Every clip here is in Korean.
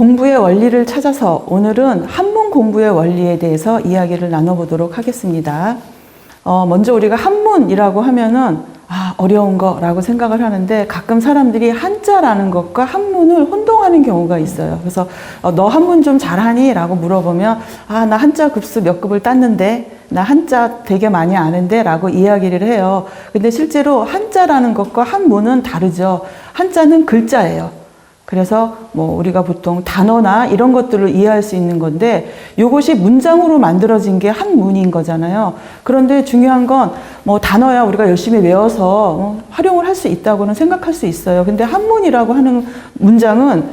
예, 공부의 원리를 찾아서 오늘은 한문 공부의 원리에 대해서 이야기를 나눠보도록 하겠습니다. 어, 먼저 우리가 한문이라고 하면은 아, 어려운 거라고 생각을 하는데 가끔 사람들이 한자라는 것과 한문을 혼동하는 경우가 있어요. 그래서 어, 너 한문 좀 잘하니? 라고 물어보면 아, 나 한자 급수 몇 급을 땄는데 나 한자 되게 많이 아는데 라고 이야기를 해요. 근데 실제로 한자라는 것과 한문은 다르죠. 한자는 글자예요. 그래서 뭐 우리가 보통 단어나 이런 것들을 이해할 수 있는 건데 이것이 문장으로 만들어진 게 한 문인 거잖아요. 그런데 중요한 건 뭐 단어야 우리가 열심히 외워서 어, 활용을 할 수 있다고는 생각할 수 있어요. 근데 한문이라고 하는 문장은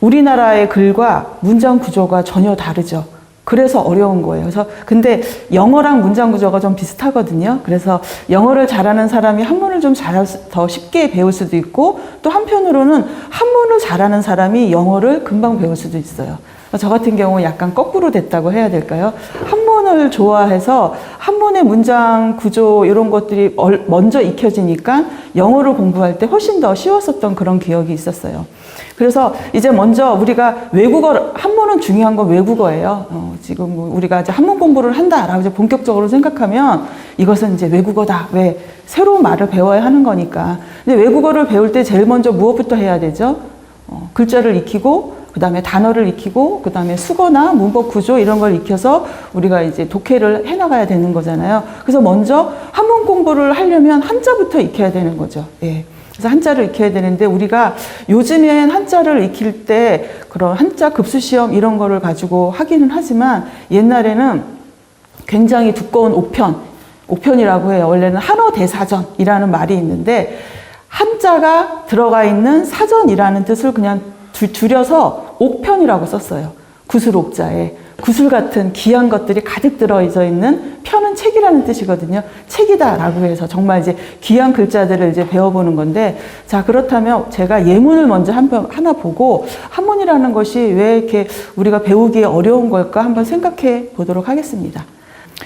우리나라의 글과 문장 구조가 전혀 다르죠. 그래서 어려운 거예요. 그래서 근데 영어랑 문장 구조가 좀 비슷하거든요. 그래서 영어를 잘하는 사람이 한문을 좀 수, 더 쉽게 배울 수도 있고 또 한편으로는 한문을 잘하는 사람이 영어를 금방 배울 수도 있어요. 저 같은 경우 약간 거꾸로 됐다고 해야 될까요? 한 문을 좋아해서 한문의 문장 구조 이런 것들이 얼- 먼저 익혀지니까 영어를 공부할 때 훨씬 더 쉬웠었던 그런 기억이 있었어요. 그래서 이제 먼저 우리가 외국어 한문은 중요한 건 외국어예요. 어, 지금 뭐 우리가 이제 한문 공부를 한다라고 이제 본격적으로 생각하면 이것은 이제 외국어다. 왜 새로운 말을 배워야 하는 거니까. 근데 외국어를 배울 때 제일 먼저 무엇부터 해야 되죠? 어, 글자를 익히고 그 다음에 단어를 익히고 그 다음에 수거나 문법 구조 이런 걸 익혀서 우리가 이제 독해를 해나가야 되는 거잖아요. 그래서 먼저 한문 공부를 하려면 한자부터 익혀야 되는 거죠. 예. 그래서 한자를 익혀야 되는데 우리가 요즘엔 한자를 익힐 때 그런 한자 급수 시험 이런 거를 가지고 하기는 하지만 옛날에는 굉장히 두꺼운 옥편, 옥편이라고 해요. 원래는 한어 대사전이라는 말이 있는데 한자가 들어가 있는 사전이라는 뜻을 그냥 줄- 줄여서 옥편이라고 썼어요. 구슬옥자에. 구슬 같은 귀한 것들이 가득 들어있어 있는 편은 책이라는 뜻이거든요. 책이다라고 해서 정말 이제 귀한 글자들을 이제 배워보는 건데, 자, 그렇다면 제가 예문을 먼저 한 번, 하나 보고 한문이라는 것이 왜 이렇게 우리가 배우기에 어려운 걸까 한번 생각해 보도록 하겠습니다.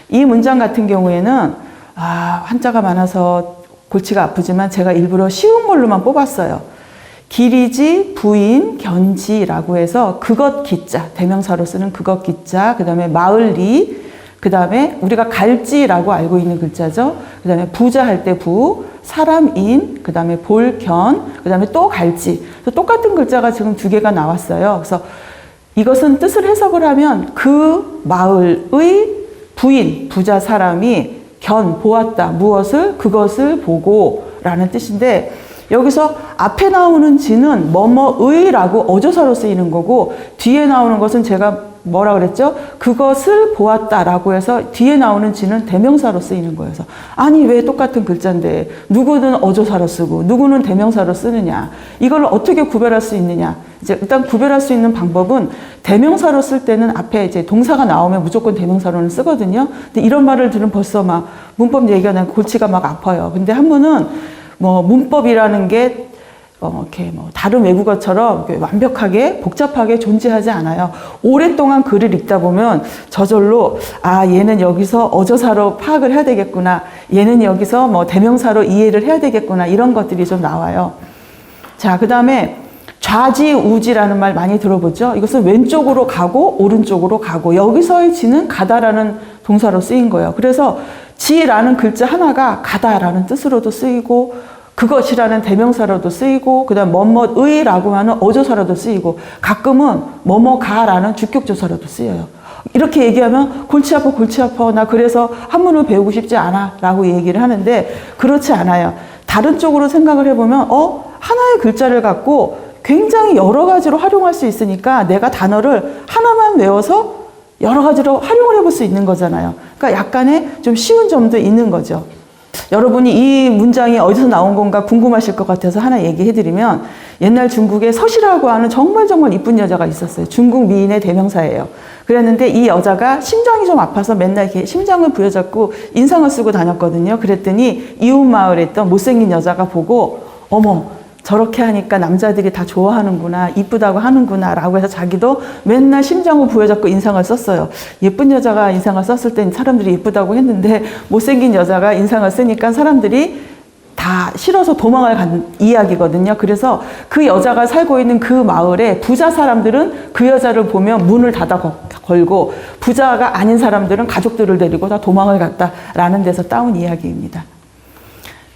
이 문장 같은 경우에는, 아, 한자가 많아서 골치가 아프지만 제가 일부러 쉬운 걸로만 뽑았어요. 길이지, 부인, 견지라고 해서 그것 기자, 대명사로 쓰는 그것 기자, 그 다음에 마을리, 그 다음에 우리가 갈지라고 알고 있는 글자죠. 그 다음에 부자 할 때 부, 사람인, 그 다음에 볼견, 그 다음에 또 갈지. 그래서 똑같은 글자가 지금 두 개가 나왔어요. 그래서 이것은 뜻을 해석을 하면 그 마을의 부인, 부자 사람이 견, 보았다. 무엇을? 그것을 보고 라는 뜻인데 여기서 앞에 나오는 지는 뭐뭐의라고 어조사로 쓰이는 거고 뒤에 나오는 것은 제가 뭐라 그랬죠? 그것을 보았다라고 해서 뒤에 나오는 지는 대명사로 쓰이는. 그래서 아니 왜 똑같은 글자인데 누구는 어조사로 쓰고 누구는 대명사로 쓰느냐? 이걸 어떻게 구별할 수 있느냐? 이제 일단 구별할 수 있는 방법은 대명사로 쓸 때는 앞에 이제 동사가 나오면 무조건 대명사로는 쓰거든요. 근데 이런 말을 들으면 벌써 막 문법 얘기가 나고 골치가 막 아파요. 근데 한문은 뭐 문법이라는 게 어, 이렇게 뭐 다른 외국어처럼 완벽하게 복잡하게 존재하지 않아요. 오랫동안 글을 읽다 보면 저절로 아 얘는 여기서 어조사로 파악을 해야 되겠구나. 얘는 여기서 뭐 대명사로 이해를 해야 되겠구나. 이런 것들이 좀 나와요. 자, 그 다음에 좌지우지라는 말 많이 들어보죠? 이것은 왼쪽으로 가고 오른쪽으로 가고 여기서의 지는 가다라는 동사로 쓰인 거예요. 그래서 지라는 글자 하나가 가다라는 뜻으로도 쓰이고 그것이라는 대명사로도 쓰이고 그다음 뭐뭐의라고 하는 어조사로도 쓰이고 가끔은 뭐뭐가라는 주격조사로도 쓰여요. 이렇게 얘기하면 골치 아파 골치 아파 나 그래서 한문을 배우고 싶지 않아 라고 얘기를 하는데 그렇지 않아요. 다른 쪽으로 생각을 해보면 어 하나의 글자를 갖고 굉장히 여러 가지로 활용할 수 있으니까 내가 단어를 하나만 외워서 여러 가지로 활용을 해볼 수 있는 거잖아요. 그러니까 약간의 좀 쉬운 점도 있는 거죠. 여러분이 이 문장이 어디서 나온 건가 궁금하실 것 같아서 하나 얘기해드리면 옛날 중국에 서시라고 하는 정말 정말 이쁜 여자가 있었어요. 중국 미인의 대명사예요. 그랬는데 이 여자가 심장이 좀 아파서 맨날 이렇게 심장을 부여잡고 인상을 쓰고 다녔거든요. 그랬더니 이웃 마을에 있던 못생긴 여자가 보고 어머 저렇게 하니까 남자들이 다 좋아하는구나, 이쁘다고 하는구나, 라고 해서 자기도 맨날 심장을 부여잡고 인상을 썼어요. 예쁜 여자가 인상을 썼을 땐 사람들이 예쁘다고 했는데, 못생긴 여자가 인상을 쓰니까 사람들이 다 실어서 도망을 간 이야기거든요. 그래서 그 여자가 살고 있는 그 마을에 부자 사람들은 그 여자를 보면 문을 닫아 거- 걸고 부자가 아닌 사람들은 가족들을 데리고 다 도망을 갔다라는 데서 따온 이야기입니다.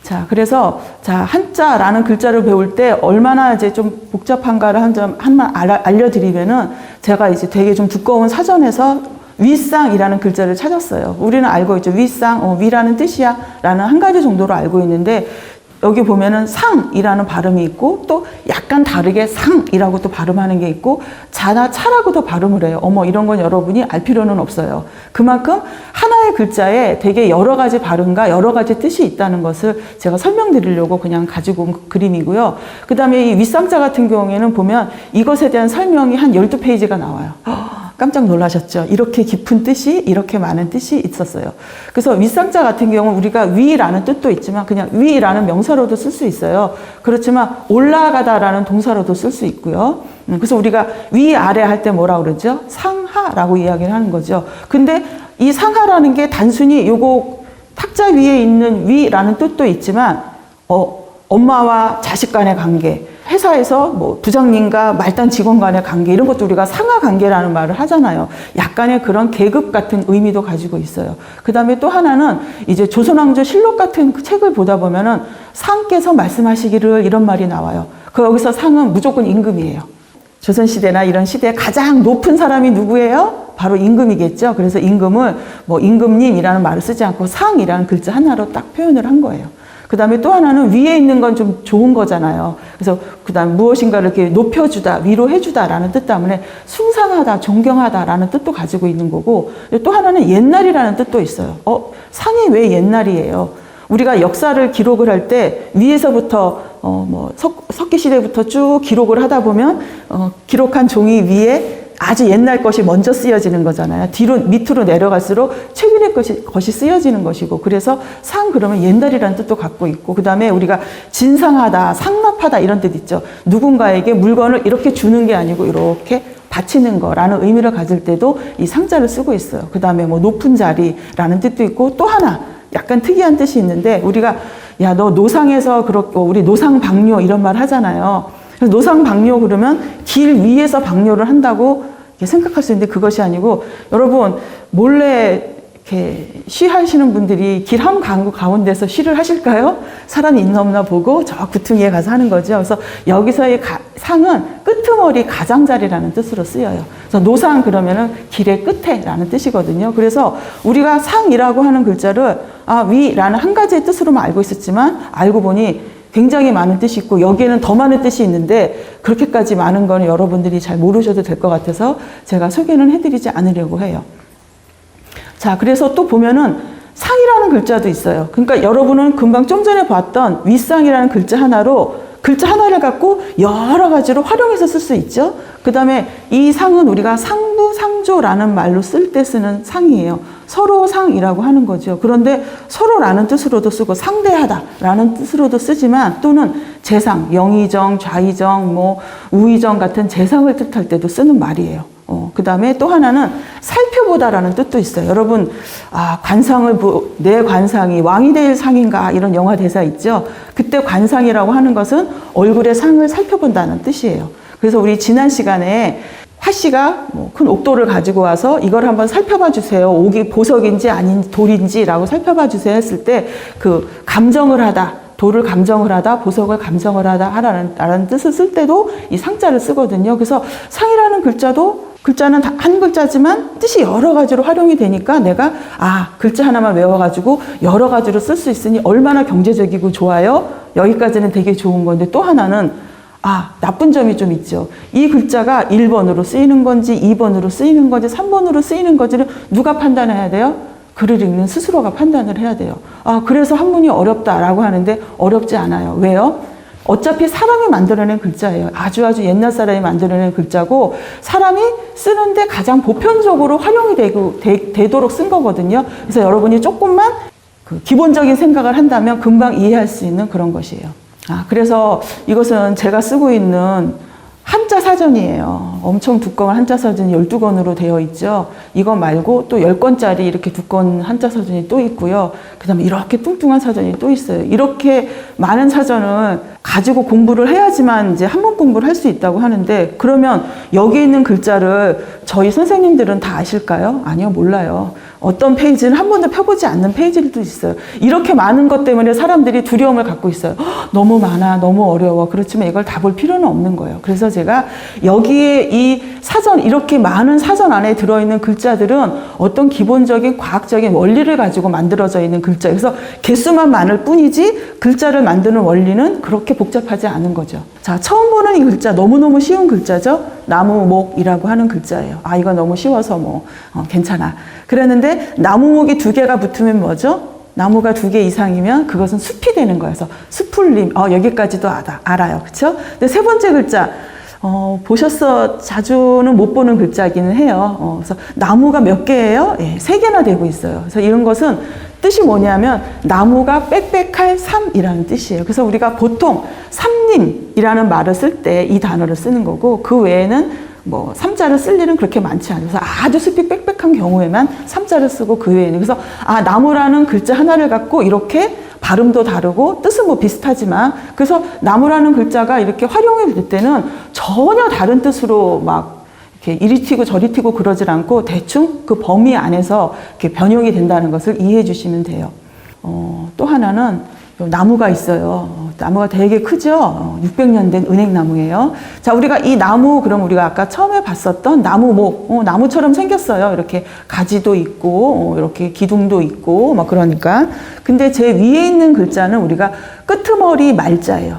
자, 그래서 자 한자라는 글자를 배울 때 얼마나 이제 좀 복잡한가를 한 점 한만 알아- 알려 드리면은 제가 이제 되게 좀 두꺼운 사전에서 위쌍이라는 글자를 찾았어요. 우리는 알고 있죠. 위쌍, 어, 위라는 뜻이야 라는 한 가지 정도로 알고 있는데 여기 보면은 상이라는 발음이 있고 또 약간 다르게 상이라고 또 발음하는 게 있고 자나 차라고도 발음을 해요. 어머 이런 건 여러분이 알 필요는 없어요. 그만큼 하나의 글자에 되게 여러 가지 발음과 여러 가지 뜻이 있다는 것을 제가 설명드리려고 그냥 가지고 온 그림이고요. 그 다음에 이 윗상자 같은 경우에는 보면 이것에 대한 설명이 한 12페이지가 나와요. 깜짝 놀라셨죠? 이렇게 깊은 뜻이, 이렇게 많은 뜻이 있었어요. 그래서 윗상자 같은 경우는 우리가 위라는 뜻도 있지만 그냥 위라는 명사로도 쓸 수 있어요. 그렇지만 올라가다라는 동사로도 쓸 수 있고요. 음, 그래서 우리가 위, 아래 할 때 뭐라 그러죠? 상하라고 이야기를 하는 거죠. 근데 이 상하라는 게 단순히 요거 탁자 위에 있는 위라는 뜻도 있지만, 어, 엄마와 자식 간의 관계, 회사에서 뭐 부장님과 말단 직원 간의 관계 이런 것도 우리가 상하 관계라는 말을 하잖아요. 약간의 그런 계급 같은 의미도 가지고 있어요. 그 다음에 또 하나는 이제 조선왕조 실록 같은 그 책을 보다 보면은 상께서 말씀하시기를 이런 말이 나와요. 그 여기서 상은 무조건 임금이에요. 조선 시대나 이런 시대에 가장 높은 사람이 누구예요? 바로 임금이겠죠. 그래서 임금을 뭐 임금님이라는 말을 쓰지 않고 상이라는 글자 하나로 딱 표현을 한 거예요. 그 다음에 또 하나는 위에 있는 건 좀 좋은 거잖아요. 그래서 그 다음 무엇인가를 이렇게 높여주다, 위로해주다라는 뜻 때문에 숭상하다, 존경하다라는 뜻도 가지고 있는 거고 또 하나는 옛날이라는 뜻도 있어요. 어, 상이 왜 옛날이에요? 우리가 역사를 기록을 할 때 위에서부터 어, 뭐 석, 석기 시대부터 쭉 기록을 하다 보면 어, 기록한 종이 위에 아주 옛날 것이 먼저 쓰여지는 거잖아요. 뒤로 밑으로 내려갈수록 최근의 것이, 것이 쓰여지는 것이고 그래서 상 그러면 옛날이라는 뜻도 갖고 있고 그 다음에 우리가 진상하다, 상납하다 이런 뜻 있죠. 누군가에게 물건을 이렇게 주는 게 아니고 이렇게 바치는 거라는 의미를 가질 때도 이 상자를 쓰고 있어요. 그 다음에 뭐 높은 자리라는 뜻도 있고 또 하나 약간 특이한 뜻이 있는데 우리가 야 너 노상에서 그렇고 우리 노상 방뇨 이런 말 하잖아요. 그래서 노상 방뇨 그러면 길 위에서 방뇨를 한다고 생각할 수 있는데 그것이 아니고 여러분 몰래 이렇게 쉬하시는 분들이 길한 강구 가운데서 쉬를 하실까요? 사람이 있나 없나 보고 저 구퉁이에 가서 하는 거죠. 그래서 여기서의 가- 상은 끄트머리 가장자리라는 뜻으로 쓰여요. 그래서 노상 그러면은 길의 끝에라는 뜻이거든요. 그래서 우리가 상이라고 하는 글자를 아 위라는 한 가지의 뜻으로만 알고 있었지만 알고 보니 굉장히 많은 뜻이 있고 여기에는 더 많은 뜻이 있는데 그렇게까지 많은 거는 여러분들이 잘 모르셔도 될 것 같아서 제가 소개는 해드리지 않으려고 해요. 자, 그래서 또 보면은 상이라는 글자도 있어요. 그러니까 여러분은 금방 좀 전에 봤던 윗상이라는 글자 하나로 글자 하나를 갖고 여러 가지로 활용해서 쓸 수 있죠. 그 다음에 이 상은 우리가 상부, 상조라는 말로 쓸 때 쓰는 상이에요. 서로 상이라고 하는 거죠. 그런데 서로라는 뜻으로도 쓰고 상대하다라는 뜻으로도 쓰지만 또는 재상, 영의정, 좌의정, 뭐 우의정 같은 재상을 뜻할 때도 쓰는 말이에요. 어, 그 다음에 또 하나는 살펴보다라는 뜻도 있어요. 여러분, 아, 관상을, 보, 내 관상이 왕이 될 상인가 이런 영화 대사 있죠. 그때 관상이라고 하는 것은 얼굴의 상을 살펴본다는 뜻이에요. 그래서 우리 지난 시간에 화 씨가 뭐 큰 옥도를 가지고 와서 이걸 한번 살펴봐 주세요. 옥이 보석인지 아닌 돌인지라고 살펴봐 주세요 했을 때 그 감정을 하다. 돌을 감정을 하다, 보석을 감정을 하다 하라는, 라는 뜻을 쓸 때도 이 상자를 쓰거든요. 그래서 상이라는 글자도 글자는 다한 글자지만 뜻이 여러 가지로 활용이 되니까 내가 아 글자 하나만 외워가지고 여러 가지로 쓸 수 있으니 얼마나 경제적이고 좋아요. 여기까지는 되게 좋은 건데 또 하나는 아 나쁜 점이 좀 있죠. 이 글자가 1번으로 쓰이는 건지 2번으로 쓰이는 건지 3번으로 쓰이는 건지는 누가 판단해야 돼요? 글을 읽는 스스로가 판단을 해야 돼요. 아 그래서 한문이 어렵다라고 하는데 어렵지 않아요. 왜요? 어차피 사람이 만들어낸 글자예요. 아주 아주 옛날 사람이 만들어낸 글자고 사람이 쓰는데 가장 보편적으로 활용이 되고 되, 도록쓴 거거든요. 그래서 여러분이 조금만 그 기본적인 생각을 한다면 금방 이해할 수 있는 그런 것이에요. 아, 그래서 이것은 제가 쓰고 있는 사전이에요. 엄청 두꺼운 한자 사전이 12권으로 되어 있죠. 이거 말고 또 10권짜리 이렇게 두꺼운 한자 사전이 또 있고요. 그 다음에 이렇게 뚱뚱한 사전이 또 있어요. 이렇게 많은 사전을 가지고 공부를 해야지만 이제 한문 공부를 할 수 있다고 하는데 그러면 여기 있는 글자를 저희 선생님들은 다 아실까요? 아니요, 몰라요. 어떤 페이지는 한 번도 펴보지 않는 페이지도 있어요. 이렇게 많은 것 때문에 사람들이 두려움을 갖고 있어요. "헉, 너무 많아, 너무 어려워. 그렇지만 이걸 다 볼 필요는 없는 거예요. 그래서 제가 여기에 이 사전, 이렇게 많은 사전 안에 들어있는 글자들은 어떤 기본적인 과학적인 원리를 가지고 만들어져 있는 글자. 그래서 개수만 많을 뿐이지 글자를 만드는 원리는 그렇게 복잡하지 않은 거죠. 자, 처음 보는 이 글자 너무너무 쉬운 글자죠? 나무목이라고 하는 글자예요. 아, 이거 너무 쉬워서 뭐, 어, 괜찮아. 그랬는데 나무목이 두 개가 붙으면 뭐죠? 나무가 두 개 이상이면 그것은 숲이 되는. 그래서 숲풀림, 어, 여기까지도 알아, 알아요. 그쵸? 근데 세 번째 글자, 어, 보셨어. 자주는 못 보는 글자기는 해요. 어, 그래서 나무가 몇 개예요? 예, 세 개나 되고 있어요. 그래서 이런 것은 뜻이 뭐냐면 나무가 빽빽할 삶이라는 뜻이에요. 그래서 우리가 보통 삼림이라는 말을 쓸 때 이 단어를 쓰는 거고 그 외에는 뭐 삼자를 쓸 일은 그렇게 많지 않아요. 그래서 아주 숲이 빽빽한 경우에만 삼자를 쓰고 그 외에는 그래서 아 나무라는 글자 하나를 갖고 이렇게 발음도 다르고 뜻은 뭐 비슷하지만 그래서 나무라는 글자가 이렇게 활용이 될 때는 전혀 다른 뜻으로 막 이렇게 이리 튀고 저리 튀고 그러질 않고 대충 그 범위 안에서 이렇게 변형이 된다는 것을 이해해 주시면 돼요. 어, 또 하나는 요 나무가 있어요. 어, 나무가 되게 크죠? 어, 600년 된 은행나무예요. 자, 우리가 이 나무, 그럼 우리가 아까 처음에 봤었던 나무목, 어, 나무처럼 생겼어요. 이렇게 가지도 있고, 어, 이렇게 기둥도 있고, 막 그러니까. 근데 제 위에 있는 글자는 우리가 끄트머리 말자예요.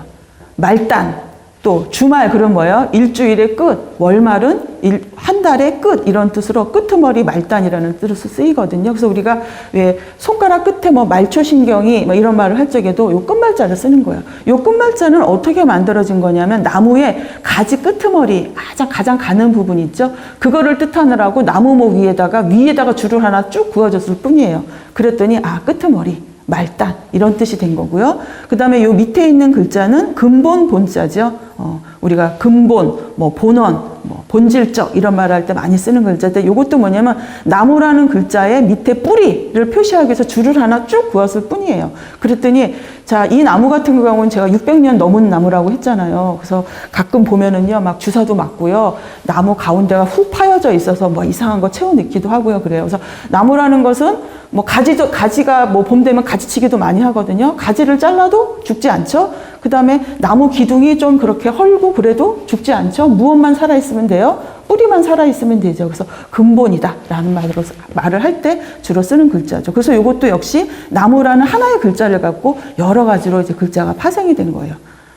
말단. 또 주말 그럼 뭐예요? 일주일의 끝, 월말은 일, 한 달의 끝 이런 뜻으로 끄트머리 말단이라는 뜻으로 쓰이거든요. 그래서 우리가 왜 손가락 끝에 뭐 말초신경이 뭐 이런 말을 할 적에도 요 끝말자를 쓰는 거예요. 요 끝말자는 어떻게 만들어진 거냐면 나무의 가지 끄트머리 가장 가장 가는 부분 있죠. 그거를 뜻하느라고 나무목 위에다가 위에다가 줄을 하나 쭉 그어줬을 뿐이에요. 그랬더니 아 끄트머리. 말단 이런 뜻이 된 거고요. 그 다음에 요 밑에 있는 글자는 근본 본자죠. 어, 우리가 근본, 뭐 본원, 뭐 본질적 이런 말을 할때 많이 쓰는 글자인데 요것도 뭐냐면 나무라는 글자의 밑에 뿌리를 표시하기 위해서 줄을 하나 쭉 그었을 뿐이에요. 그랬더니 자, 이 나무 같은 경우는 제가 600년 넘은 나무라고 했잖아요. 그래서 가끔 보면은요, 막 주사도 맞고요. 나무 가운데가 훅 파여져 있어서 뭐 이상한 거 채워 넣기도 하고요. 그래요. 그래서 나무라는 것은 뭐 가지도, 가지가 뭐 봄 되면 가지치기도 많이 하거든요. 가지를 잘라도 죽지 않죠. 그 다음에 나무 기둥이 좀 그렇게 헐고 그래도 죽지 않죠. 무엇만 살아있으면 돼요? 뿌리만 살아있으면 되죠. 그래서 근본이다. 라는 말으로, 말을 할 때 주로 쓰는 글자죠. 그래서 이것도 역시 나무라는 하나의 글자를 갖고 여러 가지로 이제 글자가 파생이 된 거예요.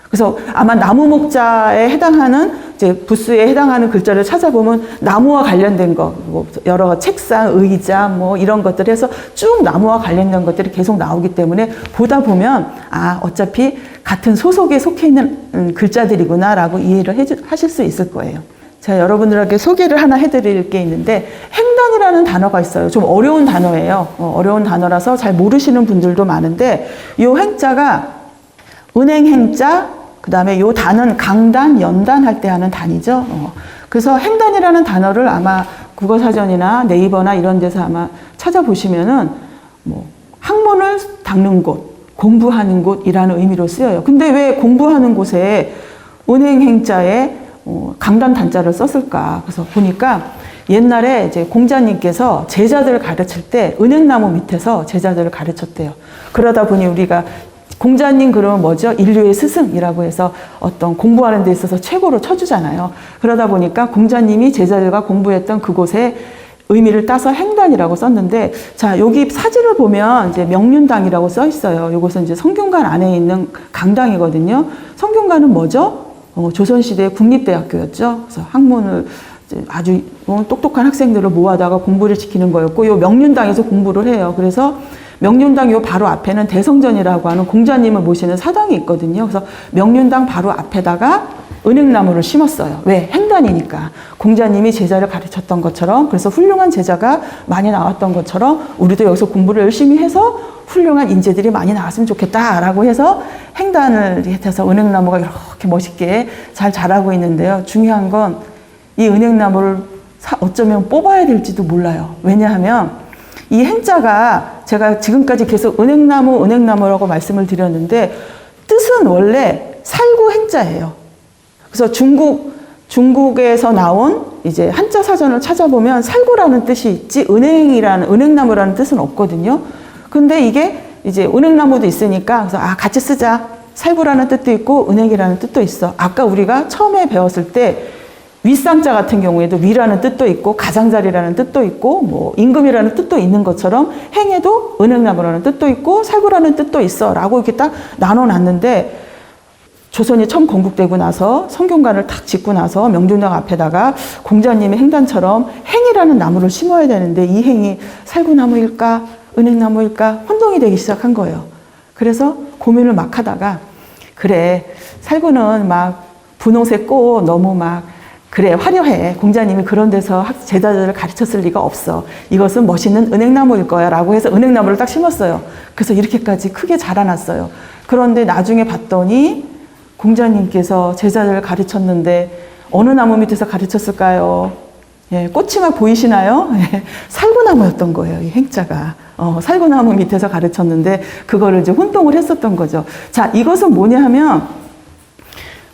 그래서 아마 나무 목자에 해당하는 이제 부스에 해당하는 글자를 찾아보면 나무와 관련된 거, 뭐 여러 책상, 의자, 뭐 이런 것들 해서 쭉 나무와 관련된 것들이 계속 나오기 때문에 보다 보면 아 어차피 같은 소속에 속해 있는 음, 글자들이구나라고 이해를 해주, 하실 수 있을 거예요. 제가 여러분들에게 소개를 하나 해드릴 게 있는데 횡단이라는 단어가 있어요. 좀 어려운 단어예요. 어, 어려운 단어라서 잘 모르시는 분들도 많은데 이 행자가 은행 행자, 그 다음에 요 단은 강단, 연단 할 때 하는 단이죠. 어. 그래서 행단이라는 단어를 아마 국어사전이나 네이버나 이런 데서 아마 찾아보시면은 뭐 학문을 닦는 곳, 공부하는 곳이라는 의미로 쓰여요. 근데 왜 공부하는 곳에 은행 행자에 어, 강단 단자를 썼을까? 그래서 보니까 옛날에 이제 공자님께서 제자들을 가르칠 때 은행나무 밑에서 제자들을 가르쳤대요. 그러다 보니 우리가 공자님 그러면 뭐죠? 인류의 스승이라고 해서 어떤 공부하는 데 있어서 최고로 쳐주잖아요. 그러다 보니까 공자님이 제자들과 공부했던 그곳에 의미를 따서 행단이라고 썼는데, 자, 여기 사진을 보면 이제 명륜당이라고 써 있어요. 이것은 이제 성균관 안에 있는 강당이거든요. 성균관은 뭐죠? 어, 조선시대 국립대학교였죠. 그래서 학문을 아주 똑똑한 학생들을 모아다가 공부를 시키는 거였고, 요 명륜당에서 공부를 해요. 그래서 명륜당 요 바로 앞에는 대성전이라고 하는 공자님을 모시는 사당이 있거든요. 그래서 명륜당 바로 앞에다가 은행나무를 심었어요. 왜? 행단이니까. 공자님이 제자를 가르쳤던 것처럼, 그래서 훌륭한 제자가 많이 나왔던 것처럼, 우리도 여기서 공부를 열심히 해서 훌륭한 인재들이 많이 나왔으면 좋겠다라고 해서 행단을 해서 은행나무가 이렇게 멋있게 잘 자라고 있는데요. 중요한 건 이 은행나무를 사- 어쩌면 뽑아야 될지도 몰라요. 왜냐하면 이 행자가 제가 지금까지 계속 은행나무, 은행나무라고 말씀을 드렸는데 뜻은 원래 살구 행자예요. 그래서 중국 중국에서 나온 이제 한자 사전을 찾아보면 살구라는 뜻이 있지 은행이라는 은행나무라는 뜻은 없거든요. 근데 이게 이제 은행나무도 있으니까 그래서 아 같이 쓰자. 살구라는 뜻도 있고 은행이라는 뜻도 있어. 아까 우리가 처음에 배웠을 때 윗상자 같은 경우에도 위라는 뜻도 있고 가장자리라는 뜻도 있고 뭐 임금이라는 뜻도 있는 것처럼 행에도 은행나무라는 뜻도 있고 살구라는 뜻도 있어라고 이렇게 딱 나눠놨는데 조선이 처음 건국되고 나서 성균관을 탁 짓고 나서 명중당 앞에다가 공자님의 행단처럼 행이라는 나무를 심어야 되는데 이 행이 살구나무일까 은행나무일까 혼동이 되기 시작한 거예요. 그래서 고민을 막 하다가 그래 살구는 막 분홍색 꽃 너무 막 그래 화려해 공자님이 그런 데서 학- 제자들을 가르쳤을 리가 없어 이것은 멋있는 은행나무일 거야 라고 해서 은행나무를 딱 심었어요 그래서 이렇게까지 크게 자라났어요 그런데 나중에 봤더니 공자님께서 제자들을 가르쳤는데 어느 나무 밑에서 가르쳤을까요? 예, 꽃이 막 보이시나요? 예, 살구나무였던 거예요, 이 행자가. 어, 살구나무 밑에서 가르쳤는데, 그거를 이제 혼동을 했었던 거죠. 자, 이것은 뭐냐 하면,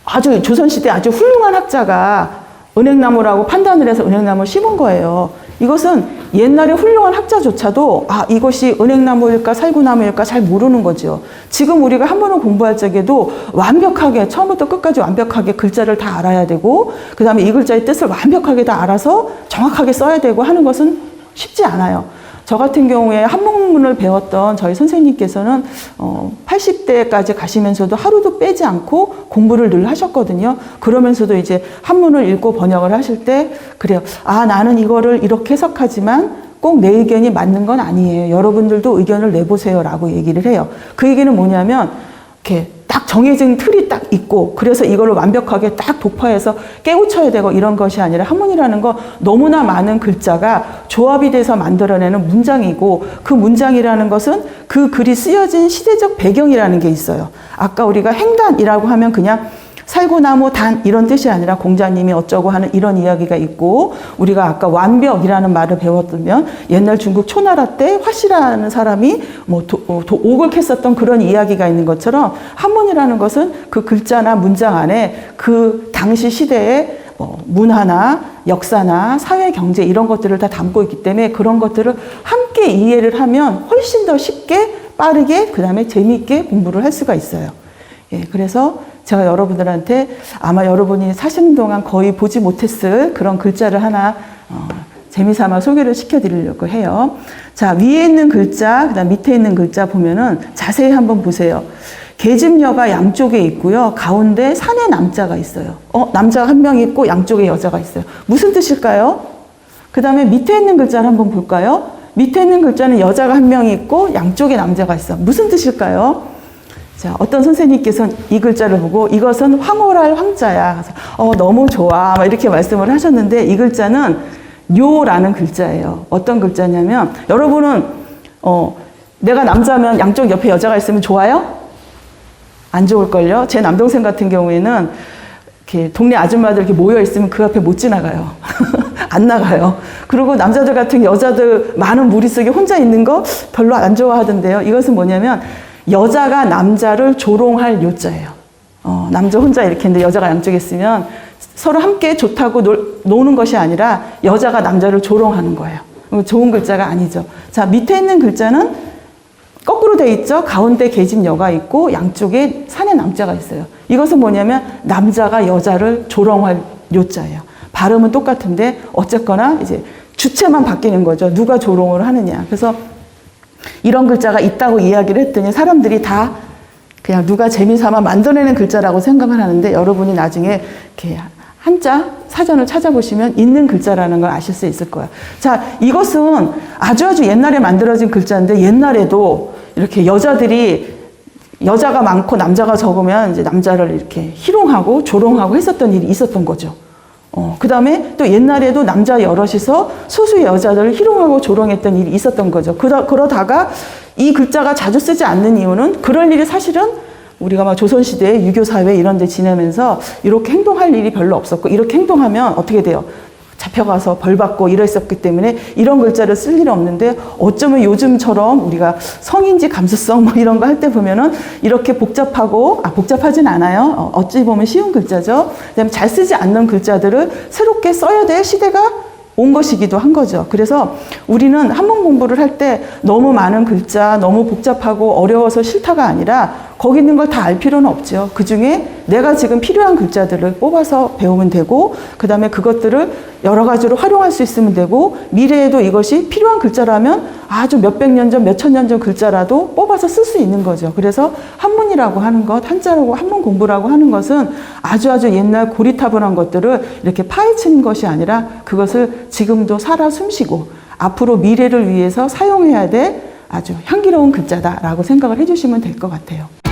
아주 조선시대 아주 훌륭한 학자가 은행나무라고 판단을 해서 은행나무를 심은 거예요. 이것은 옛날에 훌륭한 학자조차도 아 이것이 은행나무일까 살구나무일까 잘 모르는 거죠. 지금 우리가 한 번을 공부할 적에도 완벽하게 처음부터 끝까지 완벽하게 글자를 다 알아야 되고 그 다음에 이 글자의 뜻을 완벽하게 다 알아서 정확하게 써야 되고 하는 것은 쉽지 않아요. 저 같은 경우에 한문문을 배웠던 저희 선생님께서는 어, 80대까지 가시면서도 하루도 빼지 않고 공부를 늘 하셨거든요. 그러면서도 이제 한문을 읽고 번역을 하실 때 그래요. 아 나는 이거를 이렇게 해석하지만 꼭 내 의견이 맞는 건 아니에요. 여러분들도 의견을 내보세요라고 얘기를 해요. 그 얘기는 뭐냐면 이렇게 딱 정해진 틀이 딱 있고 그래서 이거를 완벽하게 딱 독파해서 깨우쳐야 되고 이런 것이 아니라 한문이라는 거 너무나 많은 글자가 조합이 돼서 만들어내는 문장이고 그 문장이라는 것은 그 글이 쓰여진 시대적 배경이라는 게 있어요. 아까 우리가 행단이라고 하면 그냥 살구나무 단 이런 뜻이 아니라 공자님이 어쩌고 하는 이런 이야기가 있고 우리가 아까 완벽이라는 말을 배웠다면 옛날 중국 초나라 때 화씨라는 사람이 뭐 도, 어, 캤었던 그런 이야기가 있는 것처럼 한문이라는 것은 그 글자나 문장 안에 그 당시 시대의 뭐 문화나 역사나 사회 경제 이런 것들을 다 담고 있기 때문에 그런 것들을 함께 이해를 하면 훨씬 더 쉽게 빠르게 그 다음에 재미있게 공부를 할 수가 있어요. 예, 그래서 제가 여러분들한테 아마 여러분이 사시는 동안 거의 보지 못했을 그런 글자를 하나 어, 재미삼아 소개를 시켜드리려고 해요. 자, 위에 있는 글자, 그 다음 밑에 있는 글자 보면은 자세히 한번 보세요. 계집녀가 양쪽에 있고요. 가운데 산에 남자가 있어요. 어, 남자가 한 명 있고 양쪽에 여자가 있어요. 무슨 뜻일까요? 그 다음에 밑에 있는 글자를 한번 볼까요? 밑에 있는 글자는 여자가 한 명 있고 양쪽에 남자가 있어. 무슨 뜻일까요? 자, 어떤 선생님께서는 이 글자를 보고 이것은 황홀할 황자야. 그래서 어, 너무 좋아. 막 이렇게 말씀을 하셨는데 이 글자는 요라는 글자예요. 어떤 글자냐면 여러분은 어, 내가 남자면 양쪽 옆에 여자가 있으면 좋아요? 안 좋을걸요? 제 남동생 같은 경우에는 이렇게 동네 아줌마들 이렇게 모여 있으면 그 앞에 못 지나가요. 안 나가요. 그리고 남자들 같은 여자들 많은 무리 속에 혼자 있는 거 별로 안 좋아하던데요. 이것은 뭐냐면 여자가 남자를 조롱할 요자예요. 어, 남자 혼자 이렇게 있는데 여자가 양쪽에 있으면 서로 함께 좋다고 놀, 노는 것이 아니라 여자가 남자를 조롱하는 거예요. 좋은 글자가 아니죠. 자, 밑에 있는 글자는 거꾸로 돼 있죠. 가운데 계집 여가 있고 양쪽에 산에 남자가 있어요. 이것은 뭐냐면 남자가 여자를 조롱할 요자예요. 발음은 똑같은데 어쨌거나 이제 주체만 바뀌는 거죠. 누가 조롱을 하느냐. 그래서 이런 글자가 있다고 이야기를 했더니 사람들이 다 그냥 누가 재미삼아 만들어내는 글자라고 생각을 하는데 여러분이 나중에 이렇게 한자 사전을 찾아보시면 있는 글자라는 걸 아실 수 있을 거예요. 자, 이것은 아주 아주 옛날에 만들어진 글자인데 옛날에도 이렇게 여자들이 여자가 많고 남자가 적으면 이제 남자를 이렇게 희롱하고 조롱하고 했었던 일이 있었던 거죠. 어, 그 다음에 또 옛날에도 남자 여럿이서 소수 여자들을 희롱하고 조롱했던 일이 있었던 거죠. 그러, 그러다가 이 글자가 자주 쓰지 않는 이유는 그럴 일이 사실은 우리가 막 조선시대 유교사회 이런 데 지내면서 이렇게 행동할 일이 별로 없었고 이렇게 행동하면 어떻게 돼요? 잡혀가서 벌 받고 이랬었기 때문에 이런 글자를 쓸 일이 없는데 어쩌면 요즘처럼 우리가 성인지 감수성 뭐 이런 거 할 때 보면은 이렇게 복잡하고 아 복잡하진 않아요. 어, 어찌 보면 쉬운 글자죠. 그다음에 잘 쓰지 않는 글자들을 새롭게 써야 될 시대가 온 것이기도 한 거죠. 그래서 우리는 한문 공부를 할 때 너무 많은 글자, 너무 복잡하고 어려워서 싫다가 아니라 거기 있는 걸 다 알 필요는 없죠. 그 중에 내가 지금 필요한 글자들을 뽑아서 배우면 되고, 그 다음에 그것들을 여러 가지로 활용할 수 있으면 되고, 미래에도 이것이 필요한 글자라면 아주 몇백 년 전, 몇천 년 전 글자라도 뽑아서 쓸 수 있는 거죠. 그래서 한문이라고 하는 것, 한자라고 한문 공부라고 하는 것은 아주 아주 옛날 고리타분한 것들을 이렇게 파헤치는 것이 아니라 그것을 지금도 살아 숨쉬고 앞으로 미래를 위해서 사용해야 될 아주 향기로운 글자다라고 생각을 해주시면 될 것 같아요.